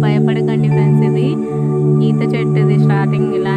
భయపడకండి ఫ్రెండ్స్. ఇది ఈత చెట్టుది స్టార్టింగ్ ఇలా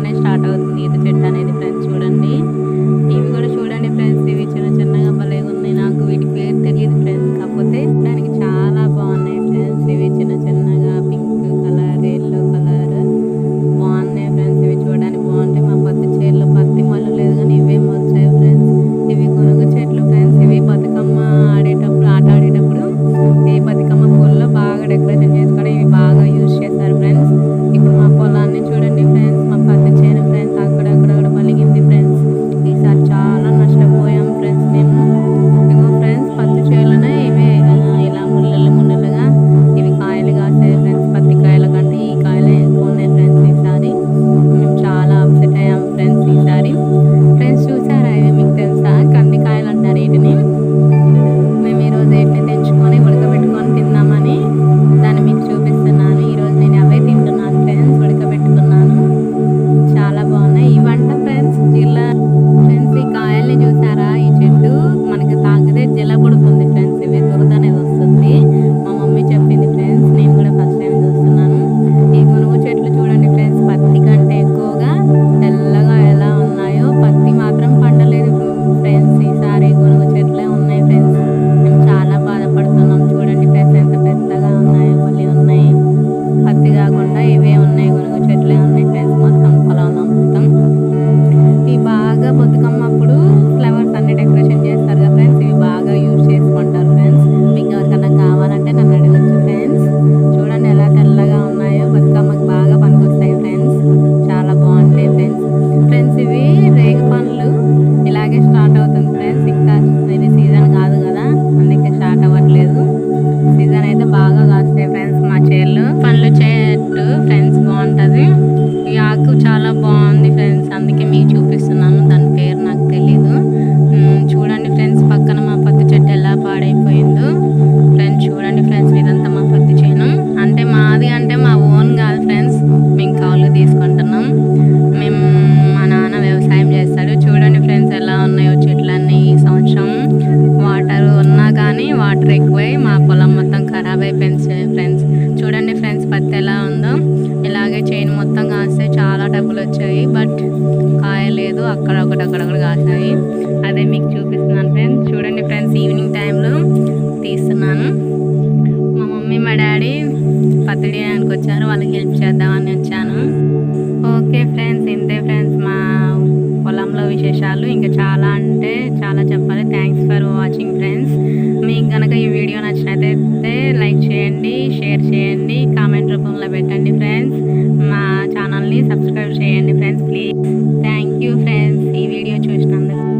కాసాయి అదే మీకు చూపిస్తున్నాను ఫ్రెండ్స్. చూడండి ఫ్రెండ్స్ ఈవినింగ్ టైంలో తీస్తున్నాను. మా మమ్మీ మా డాడీ పత్తి వచ్చారు. వాళ్ళకి హెల్ప్ చేద్దామని వచ్చాను. ఓకే ఫ్రెండ్స్ ఇంతే ఫ్రెండ్స్. మా పొలంలో విశేషాలు ఇంకా చాలా అంటే చాలా చెప్పాలి. థ్యాంక్స్ ఫర్ వాచింగ్ ఫ్రెండ్స్ మీకు కనుక ఈ వీడియో నచ్చినట్లయితే లైక్ చేయండి షేర్ చేయండి కామెంట్ రూపంలో పెట్టండి ఫ్రెండ్స్. మా ఛానల్ని సబ్స్క్రైబ్ చేయండి friends please. Thank you friends video చూసినందుకు